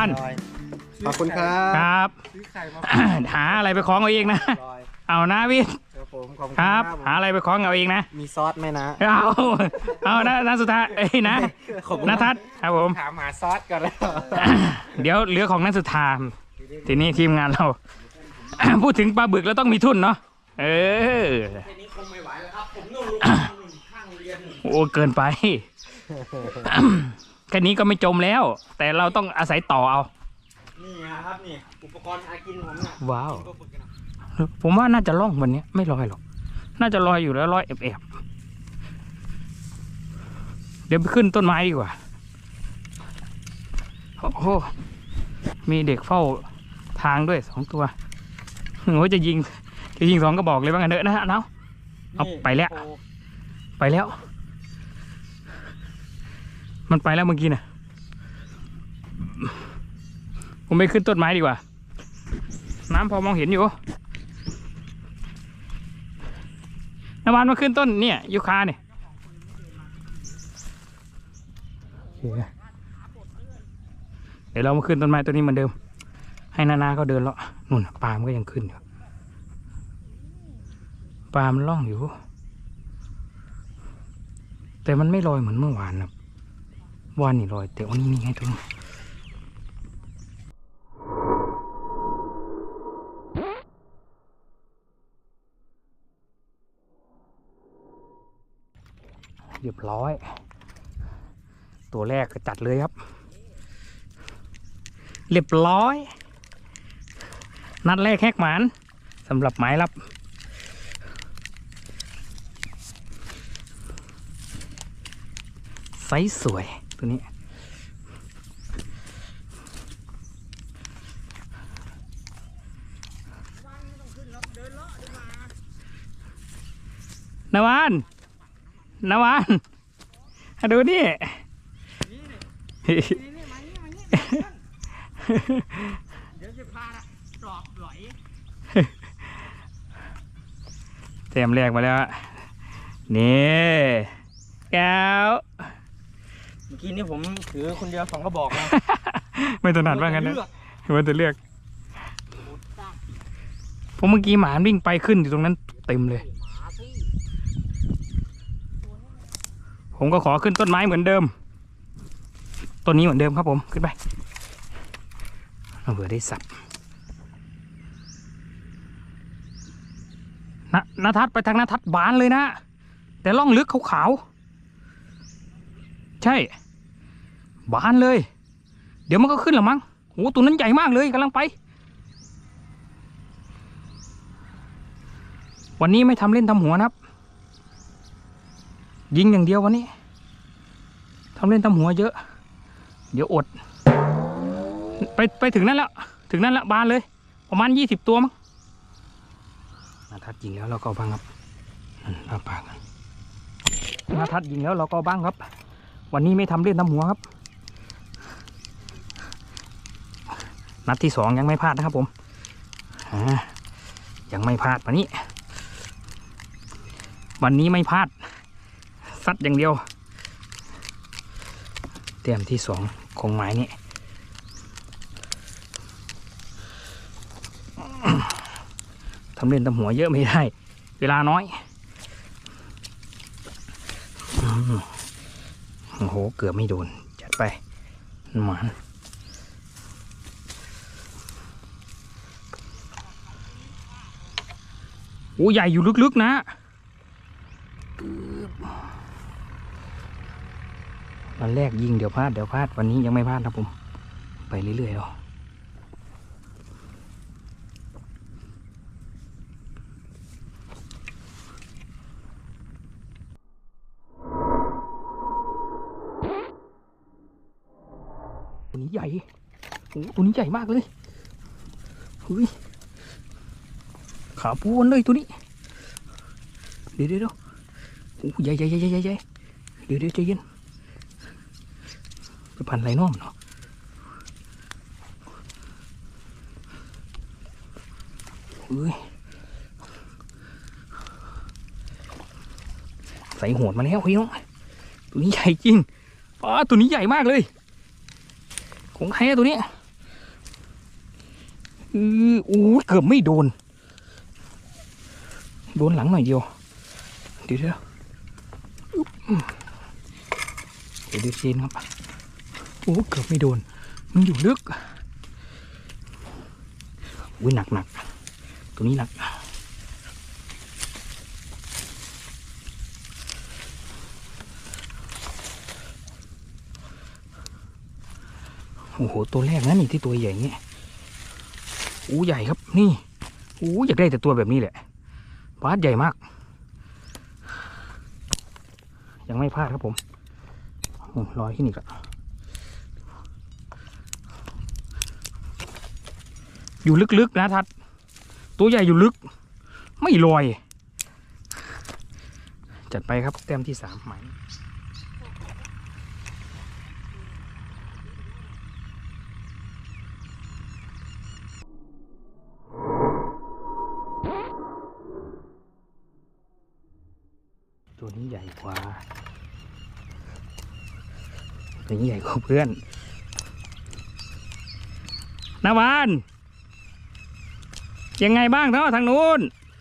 เอาน้ำมัน ขอบคุณครัคบรับ ซื้อไข่มาหาอะไรไปคล้องเอาเองนะ ลอยเอานะพี่ครับผมขอบคุณคครัรับบหาอะไรไปคล้องเอาเองนะ มีซอสไหมนะ เอาเอานะนะสุดท้ายเอ้ยนะขอบคุณ นะทัศน์ครับผม ถามหาซอสก่อนแล้วเดี๋ยวเหลือของนักสุดทามทีนี้ทีมงานเรา พูดถึงปลาบึกแล้วต้องมีทุนเนาะเออทีนี้คงไม่ไหวแล้วครับผมนุ่งข้างเรียนโอ้เกินไป แค่นี้ก็ไม่จมแล้ว แต่เราต้องอาศัยต่อเอา นี่นะครับนี่อุปกรณ์หากินผมน่ะว้าว ก็ฝึกกันนะผมว่าน่าจะล่องวันนี้ไม่ลอยหรอก น่าจะลอยอยู่แล้วลอยแอบๆ เดี๋ยวไปขึ้นต้นไม้ดีกว่า โอ้โห มีเด็กเฝ้าทางด้วยสองตัวโอ้ยจะยิง จะยิงสองก็บอกเลยว่างั้นเถอะนะเนาะ เอาไปแล้ว โอ้ไปแล้ว มันไปแล้วเมื่อกี้น่ะผมไปขึ้นต้นไม้ดีกว่า น้ำพอมองเห็นอยู่น้ำมันมาขึ้นต้นเนี่ยยูคาเนี่ยเดี๋ยวเรามาขึ้นต้นไม้ตัวนี้เหมือนเดิม ให้นานาเขาเดินเลาะนู่นปลามันก็ยังขึ้นอยู่ปลามันล่องอยู่ แต่มันไม่ลอยเหมือนเมื่อวานนะ วานนี่ลอยแต่วันนี้นี่ไงทุกคนเรียบร้อย ตัวแรกก็จัดเลยครับ เรียบร้อย นัดแรกแฮกหมานสำหรับหมายรับไซส์สวย ตัวนี้นาวานนาวานมาดูนี่เดี๋ยวจะพาปลอบหลอยเตรียมแรกมาแล้ว นี่แก้วเมื่อกี้นี่ผมถือคนเดียวสองกระบอกนะไม่ถนัดว่างั้นนะเลือกว่าจะเลือก ผมเมื่อกี้หมาวิ่งไปขึ้นอยู่ตรงนั้นเต็มเลย ผมก็ขอขึ้นต้นไม้เหมือนเดิม ต้นนี้เหมือนเดิมครับผมขึ้นไปเอาเผื่อได้สับนะนาทัดไปทางนาทัดบานเลยนะ แต่ล่องลึกขาวๆ ใช่ บานเลย เดี๋ยวมันก็ขึ้นหรอมั้งโอ้ตัวนั้นใหญ่มากเลยกำลังไป วันนี้ไม่ทำเล่นทำหัวนะครับ ยิงอย่างเดียววันนี้ทำเล่นทำหัวเยอะ เดี๋ยวอด ไปไปถึงนั่นแล้วถึงนั่นแล้วบานเลย ประมาณยี่สิบตัวมั้งนาทัดยิงแล้วเราก็บ้างครับนั่นอาปากนาทัดยิงแล้วเราก็บ้างครับ วันนี้ไม่ทำเล่นทำหัวครับ นัดที่สองยังไม่พลาดนะครับผมยังไม่พลาดวันนี้ วันนี้ไม่พลาดซัดอย่างเดียว เตรียมที่สองของหมายนี้ทำเล่นทำหัวเยอะไม่ได้ เวลาน้อยอืม โหเกือบไม่โดน จัดไปหมานโอ้ใหญ่อยู่ลึกๆนะวันแรกยิงเดี๋ยวพลาดเดี๋ยวพลาดวันนี้ยังไม่พลาดครับผม ไปเรื่อยๆเอา นี้ใหญ่โอ้ตัวนี้ใหญ่มากเลยเฮ้ยขาปูนเลยตัวนี้เดี๋ยวเดี๋ยวเดี๋ยวโอ้ใหญ่ใหญ่ใหญ่ใหญ่ใหญ่เดี๋ยวเดี๋ยวใจเย็นไปพันไรน้อมเนาะเอ้ยใส่โหดมาแล้วพี่น้องตัวนี้ใหญ่จริงปลาตัวนี้ใหญ่มากเลย ของใครอะตัวนี้อืออู้เกือบไม่โดน โดนหลังหน่อยเดียว เดี๋ยวเดี๋ยวเดี๋ยวดูชีนครับโอ้เกือบไม่โดน มันอยู่ลึกอุ้ยหนักหนักตัวนี้หนัก โอ้โห ตัวแรกนะนี่ที่ตัวใหญ่เงี้ยอู้ใหญ่ครับ นี่อู้อยากได้แต่ตัวแบบนี้แหละบาสใหญ่มาก ยังไม่พลาดครับผมลอยขึ้นอีกแล้วอยู่ลึกๆนะทัด ตัวใหญ่อยู่ลึก ไม่ลอย จัดไปครับ แต้มที่สามหมาย ตัวนี้ใหญ่กว่า ตัวนี้ใหญ่กว่าเพื่อนนาวาน ยังไงบ้างเนาะทางนู้น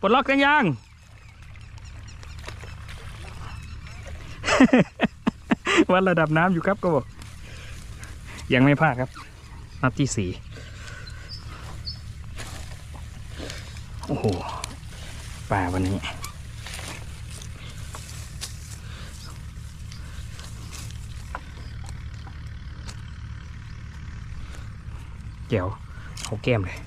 ปลดล็อกกันยังวัดระดับน้ำอยู่ครับก็บอกยังไม่พลาดครับนัดที่สี่โอ้โหป่าวันนี้ เดี๋ยวเอาแก้มเลย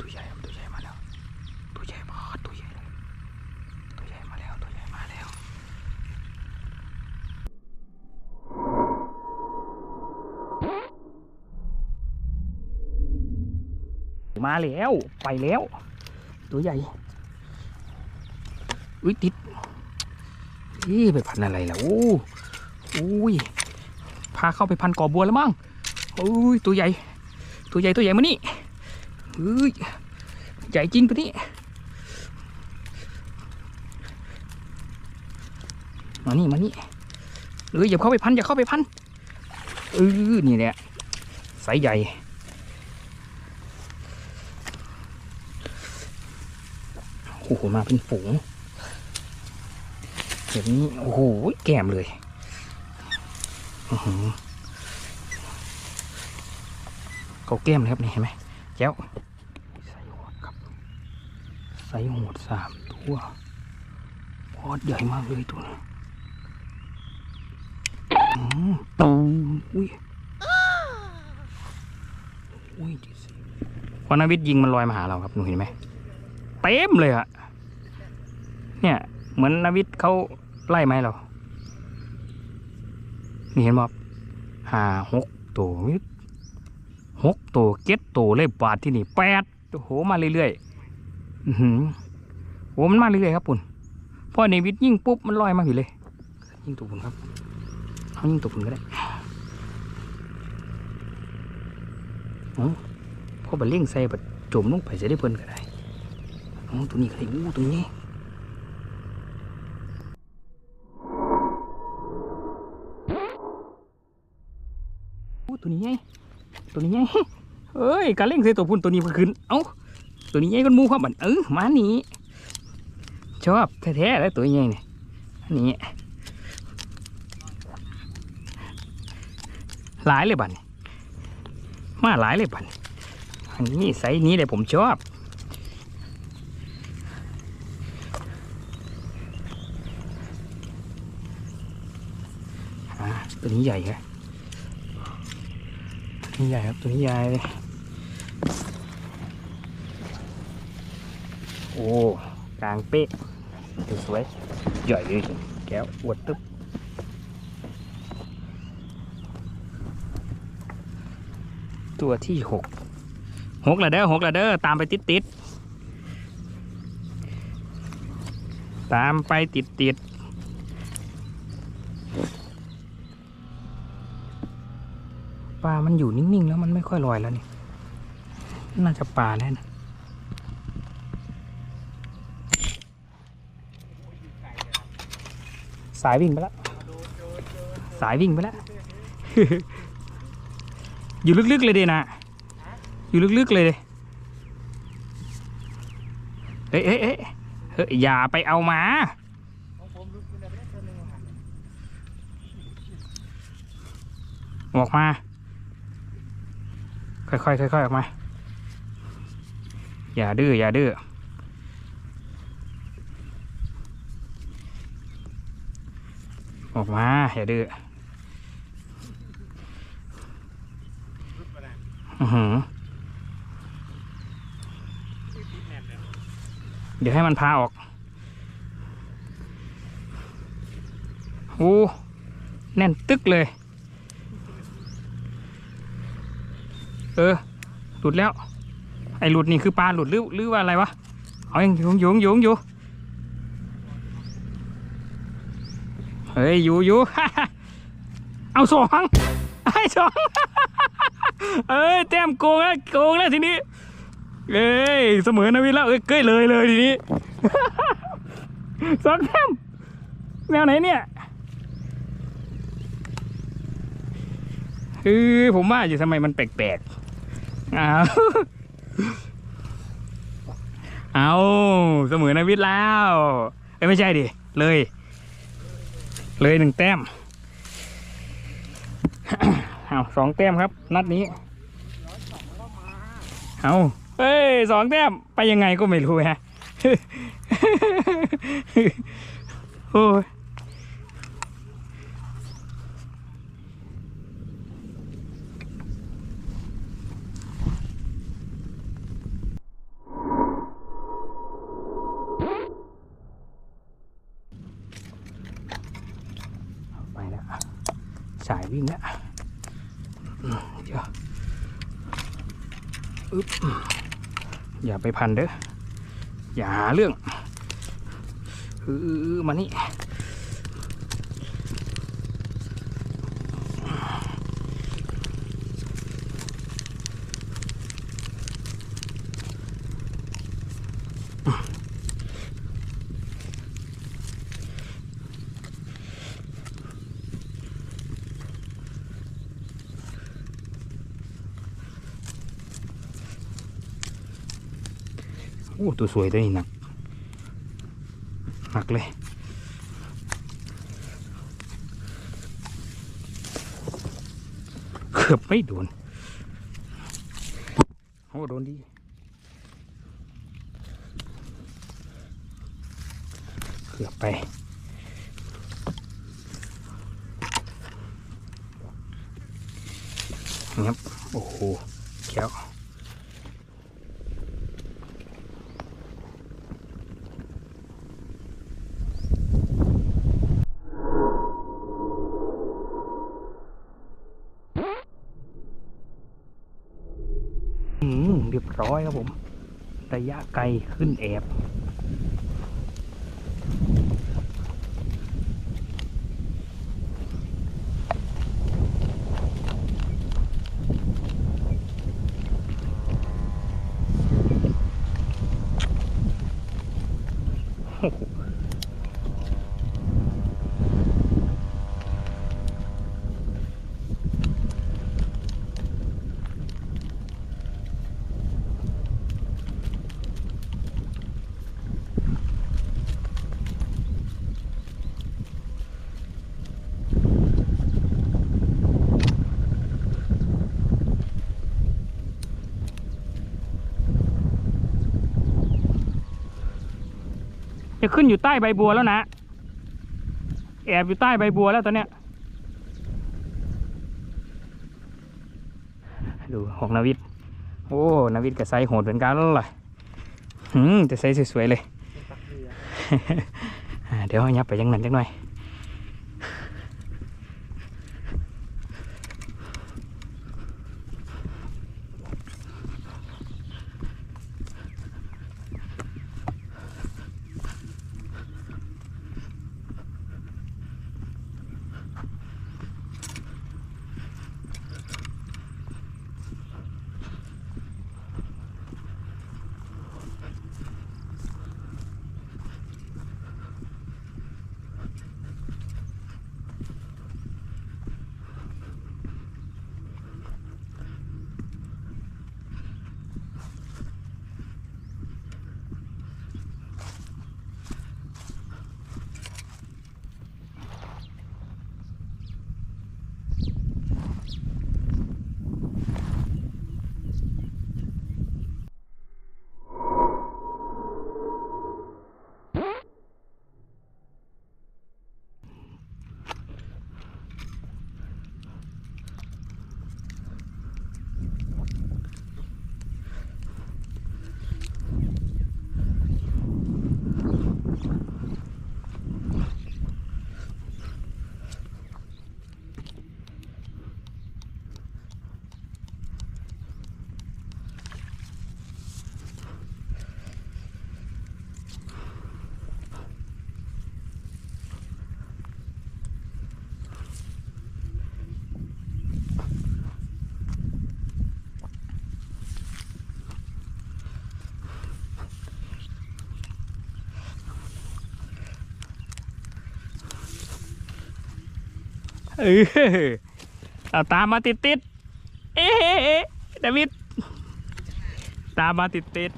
ตัวใหญ่ตัวใหญ่มาแล้ว ตัวใหญ่มาตัวใหญ่เลยตัวใหญ่มาแล้ว ตัวใหญ่มาแล้ว มาแล้ว ไปแล้ว ตัวใหญ่ อุ้ยติด นี่ไปพันอะไรล่ะโอ้อุ้ยพาเข้าไปพันกอบัวแล้วมั้งโอ้ยตัวใหญ่ ตัวใหญ่ตัวใหญ่มานี่เฮ้ยใหญ่จริงตัวนี้มานี่มานี่เอ้ยอย่าเข้าไปพันอย่าเข้าไปพันเออนี่แหละไซส์ใหญ่โอ้โหมาเป็นฝูง แบบนี้โอ้โหแก้มเลยเขาแก้มเลยครับนี่เห็นไหมแจ้วใส่หัวครับใส่หัวสามตัวพอดใหญ่มากเลยตัวนี้ตูอุ้ยอุ้ยดิสิพอนาวิทย์ยิงมันลอยมาหาเราครับหนูเห็นไหมเต็มเลยอะเนี่ย เหมือนนวิทย์เขาไล่ไหมาให้เรานี่เห็นบ่หาหกตัวมิหกตัวเก็ดตัวเลยบาทที่นี่แปดโอ้โหมาเรื่อยๆอือหือโอ้มันมาเรื่อยๆครับปุ่นพอในวิทย์ยิ่งปุ๊บมันลอยมาอยู่เลย ยิ่งตัวปุ่นครับเอายิ่งตัวปุ่นก็ได้โอ้พอบัเล่งใส่บัดจมลงไปจะได้เพลินก็ได้โอ้ตัวนี้ก็ได้อู้ตัวนี้ อู้ตัวนี้ไงตัวนี้ไงเอ้ยการเล่งใส่ตัวพุ่นตัวนี้มันขึ้นเอ้าตัวนี้ไงกันมูครับบันเออมาหนีชอบแท้ๆแล้วตัวใหญ่เนี่ยนนี้หลายเลยบันมาหลายเลยบันอันนี้ไซส์นี้เลยผมชอบตัวนี้ใหญ่ไง ตัวนี้ใหญ่ครับตัวนี้ใหญ่เลยโอ้กลางเป๊ะสวยใหญ่เลยแก้วอวดตึ๊บตัวที่หกหกละเด้อหกละเด้อตามไปติดติดตามไปติดติด ปลา มันอยู่นิ่ง ๆ แล้วมันไม่ค่อยลอยแล้วนี่ น่าจะปลาแน่นะสายวิ่งไปแล้ว สายวิ่งไปแล้ว อยู่ลึก ๆ เลยเดนะ อยู่ลึก ๆ เลยเดเอ้ยเอ้ยเอ้ยเฮ้ยอย่าไปเอามาของผมรู้คุณได้ไปตัวหนึงหันออกมา ค่อยๆค่อยๆออกมา อย่าดื้ออย่าดื้อออกมา อย่าดื้ออือเดี๋ยวให้มันพาออกโอ้แน่นตึกเลย เออ หลุดแล้ว ไอ้หลุดนี่คือปลาหลุดหรือหรือว่าอะไรวะ เอายังยู่อยู่อยู่อยู่ เฮ้ยอยู่อยู่เอาสองไอ้สองเอ้ยแต้มโกงแล้วโกงแล้วทีนี้เอ้ยเสมอนาวินแล้วเอ้ยเกยเลยเลยทีนี้สองแต้มแนวไหนเนี่ยเออผมว่าอยู่ทำไมมันแปลกๆ เอาเอาเสมอนาวิทย์แล้ว เอ้ยไม่ใช่ดิ เลย เลยหนึ่งแต้มเอาสองแต้มครับ นัดนี้ เอาเฮ้ยสองแต้มไปยังไงก็ไม่รู้ฮะ โอ้ยไปแล้ว สาย วิ่งแล้วอืมเดี๋ยวอึ๊บอย่าไปพันเด้ออย่าหาเรื่องเออมานี่ ตัวสวยตัวนี้หนักหนักเลยเกือบไม่โดนโอ้โดนดีเกือบไปครับโอ้โหแก้ว อืมเรียบร้อยครับผม ระยะไกลขึ้นแอบ จะขึ้นอยู่ใต้ใบบัวแล้วนะ แอบอยู่ใต้ใบบัวแล้วตอนเนี้ย ดูของนาวิทย์โอ้นาวิทย์กับไซส์โหดเหมือนกันเลยหืมแต่ไซส์สวยๆเลย เดี๋ยวยับไปยังนั้นจังหน่อย เออเอาตามมาติดติดเอ๊ะดาวิดตามมาติดติด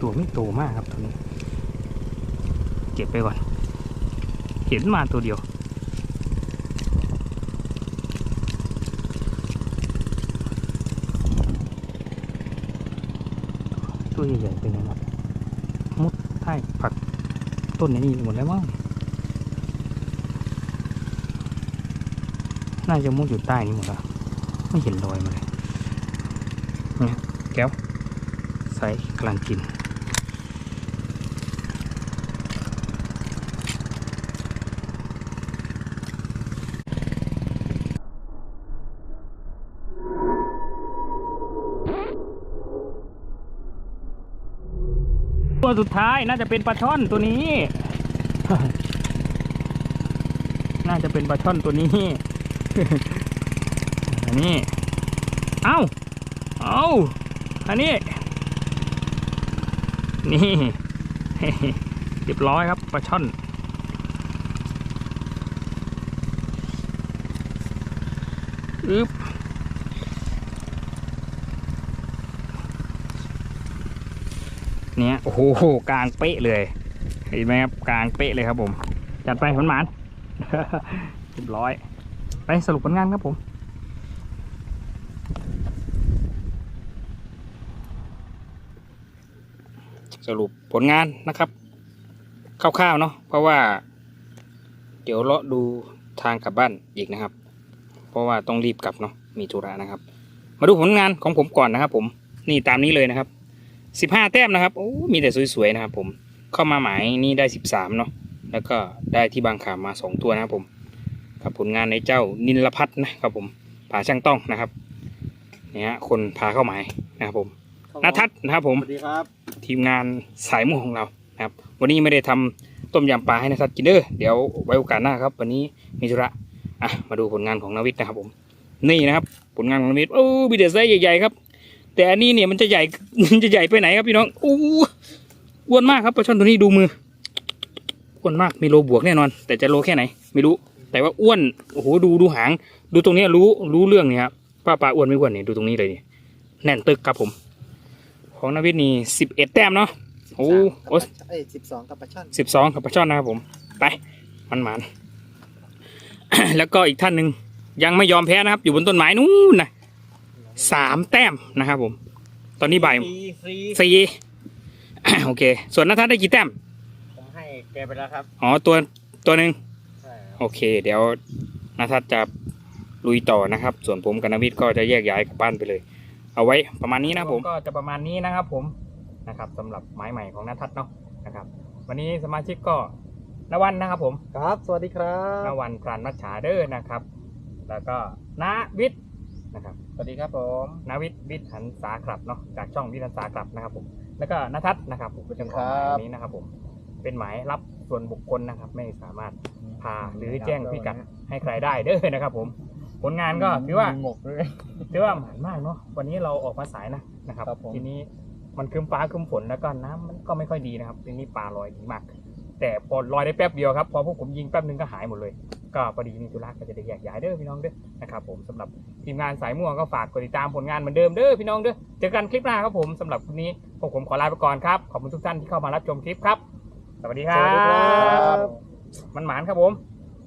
ตัวไม่โตมากครับตัวนี้ เก็บไปก่อน เห็นมาตัวเดียว ตัวใหญ่ๆไปไหนหมดมุดใต้ผักต้นนี้หมดแล้วมั้งน่าจะมุดอยู่ใต้นี้หมดแล้วไม่เห็นรอยมาเลยเนี่ยแก้วใส่กำลังกิน สุดท้ายน่าจะเป็นปลาช่อนตัวนี้ น่าจะเป็นปลาช่อนตัวนี้อันนี้เอ้า เอ้า อันนี้ นี่เรียบร้อยครับปลาช่อน อึ๊บ เนี่ยโอ้โหกลางเป๊ะเลยเห็นไหมครับกลางเป๊ะเลยครับผม จัดไปหมันเรียบร้อย ไปสรุปผลงานครับผมสรุปผลงานนะครับคร่าวๆเนาะเพราะว่า เดี๋ยวเลาะดูทางกลับบ้านอีกนะครับ เพราะว่าต้องรีบกลับเนาะมีธุระนะครับ มาดูผลงานของผมก่อนนะครับ ผมนี่ตามนี้เลยนะครับ สิบห้าแต้มนะครับโอ้มีแต่สวยๆนะครับ ผมเข้ามาหมายนี่ได้สิบสามเนาะแล้วก็ได้ที่บางขามมาสองตัวนะครับผมกับผลงานในเจ้านินลพัฒน์นะครับผมผาช่างต้องนะครับเนี่ยฮะคนพาเข้าหมายนะครับผมนัทัศน์นะครับผมสวัสดีครับทีมงานสายมูของเรานะครับ วันนี้ไม่ได้ทำต้มยำปลาให้นัทัศน์กินเด้อเดี๋ยวไว้โอกาสหน้าครับ วันนี้มีธุระอะมาดูผลงานของนาวิทย์นะครับผม นี่นะครับ ผลงานของนาวิทย์โอ้มีแต่ไซส์ใหญ่ๆครับ แต่อันนี้เนี่ยมันจะใหญ่มันจะใหญ่ไปไหนครับพี่น้องอู้อ้วนมากครับปลาช่อนตัวนี้ดูมืออ้วนมากมีโลบวกแน่นอน แต่จะโลแค่ไหน ไม่รู้ แต่ว่าอ้วนโอ้โหดูดูหาง ดูตรงเนี้ยรู้รู้เรื่องเนี่ยครับว่าปลาอ้วนไม่อ้วนเนี่ยดูตรงนี้เลยเนี่ยแน่นตึกครับผม ของนาวิทย์นี่สิบเอ็ดแต้มเนาะโอ้โอ้เอ้ยสิบสองกับปลาช่อนสิบสองกับปลาช่อนนะครับผม ไปมันมันแล้วก็อีกท่านหนึ่งยังไม่ยอมแพ้นะครับ อยู่บนต้นไม้นู้นนะ สามแต้มนะครับผม ตอนนี้บ่ายฟรีฟรีสี่โอเค ส่วนนัททัศน์ได้กี่แต้ม ผมให้แกไปแล้วครับ อ๋อตัวตัวหนึ่งใช่ครับโอเค เดี๋ยวนัททัศน์จะลุยต่อนะครับ ส่วนผมกับนวิทย์ก็จะแยกย้ายกลับบ้านไปเลย เอาไว้ประมาณนี้นะผม ก็จะประมาณนี้นะครับผม นะครับสำหรับไม้ใหม่ของนัททัศน์เนาะ นะครับ วันนี้สมาชิกก็นวันนะครับผม ครับ สวัสดีครันบวันพรานมัชฉาเด้อนะครับ แล้วก็นาวิทย์ นะครับ สวัสดีครับผมนาวิทย์วิทย์หันษาครับเนาะจากช่องวิทย์หันษาครับนะครับผมแล้วก็นทัศน์นะครับผมเป็นเจ้าของหมายนี้นะครับผมเป็นหมายรับส่วนบุคคลนะครับ ไม่สามารถพาหรือแจ้งพิกัดให้ใครได้เด้อนะครับ ผมผลงานก็ถือว่าหมกด้วยถือว่าหมานมากเนาะวันนี้เราออกมาสายนะนะครับครับผมทีนี้มันครึ้มฟ้าครึ้มฝนแล้วก็น้ำมันก็ไม่ค่อยดีนะครับทีนี้ปลาลอยดีมาก แต่พอลอยได้แป๊บเดียวครับพอพวกผมยิงแป๊บนึงก็หายหมดเลย ก็พอดีมีธุระก็จะได้แยกย้ายเด้อพี่น้องเด้อนะครับผมสำหรับทีมงานสายม่วงก็ฝากกดติดตามผลงานเหมือนเดิมเด้อพี่น้องเด้อเจอกันคลิปหน้าครับผมสำหรับวันนี้พวกผมขอลาไปก่อนครับขอบคุณทุกท่านที่เข้ามารับชมคลิปครับ สวัสดีคสรัวัสดีครับ บ มันหมานครับผม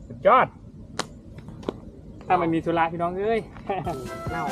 สุดยอด ถ้าไม่มีธุระพี่น้องเอ้ย เน่า